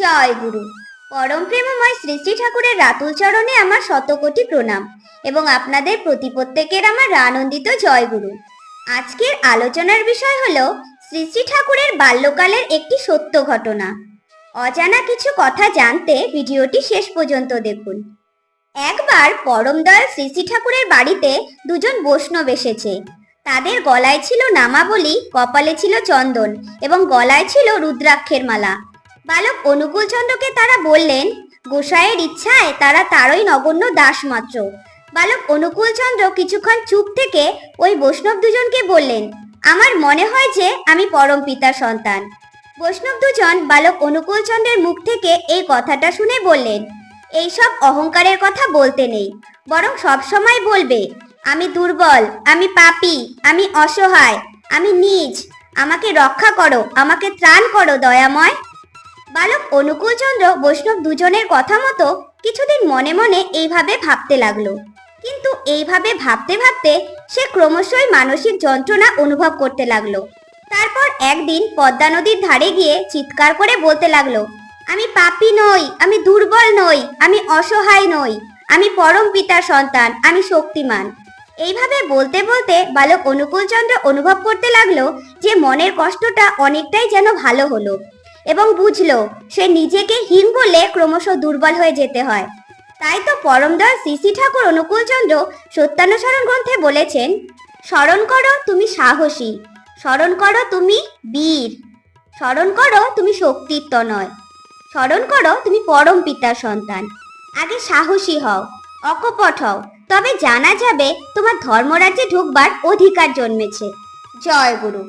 জয় গুরু। পরম প্রেমময় শ্রী শ্রী ঠাকুরের রাতুল চরণে আমার শতকোটি প্রণাম এবং আপনাদের প্রতি প্রত্যেকের আমার আনন্দিত জয় গুরু। আজকের আলোচনার বিষয় হলো শ্রী শ্রী ঠাকুরের বাল্যকালের একটি সত্য ঘটনা। অজানা কিছু কথা জানতে ভিডিওটি শেষ পর্যন্ত দেখুন। একবার পরম দয়াল শ্রী শ্রী ঠাকুরের বাড়িতে দুজন বৈষ্ণব এসেছে। তাদের গলায় ছিল নামাবলী, কপালে ছিল চন্দন এবং গলায় ছিল রুদ্রাক্ষের মালা। বালক অনুকূল চন্দ্রকে তারা বললেন, গোসাইয়ের ইচ্ছায় তারা তারই নগণ্য দাস মাত্র বালক অনুকূল চন্দ্র কিছুক্ষণ চুপ থেকে ওই বৈষ্ণব দুজনকে বললেন, আমার মনে হয় যে আমি পরম পিতার সন্তান। বৈষ্ণব দুজন বালক অনুকূল চন্দ্রের মুখ থেকে এই কথাটা শুনে বললেন, এইসব অহংকারের কথা বলতে নেই, বরং সব সময় বলবে, আমি দুর্বল, আমি পাপি, আমি অসহায়, আমি নিজ, আমাকে রক্ষা করো, আমাকে ত্রাণ করো, দয়াময়। বালক অনুকূল চন্দ্র বৈষ্ণব দুজনের কথা মতো কিছুদিন মনে মনে এইভাবে ভাবতে লাগল। কিন্তু এইভাবে ভাবতে ভাবতে সে ক্রমশই মানসিক যন্ত্রণা অনুভব করতে লাগল। তারপর একদিন পদ্মা নদীর ধারে গিয়ে চিৎকার করে বলতে লাগল, আমি পাপী নই, আমি দুর্বল নই, আমি অসহায় নই, আমি পরম পিতার সন্তান, আমি শক্তিমান। এইভাবে বলতে বলতে বালক অনুকূল চন্দ্র অনুভব করতে লাগল যে মনের কষ্টটা অনেকটাই যেন ভালো হলো। এবং বুঝলো, সে নিজেকে হীন বলে ক্রমশ দুর্বল হয়ে যেতে হয়। তাই তো পরমদয়াল শ্রী ঠাকুর অনুকূলচন্দ্র সত্যানুসরণ গ্রন্থে বলেছেন স্মরণ করো তুমি সাহসী স্মরণ করো তুমি বীর স্মরণ করো তুমি শক্তিত্ব নয় স্মরণ করো তুমি পরম পিতার সন্তান। আগে সাহসী হও, অকপট হও, তবে জানা যাবে তোমার ধর্মরাজ্যে ঢুকবার অধিকার জন্মেছে। জয় গুরু।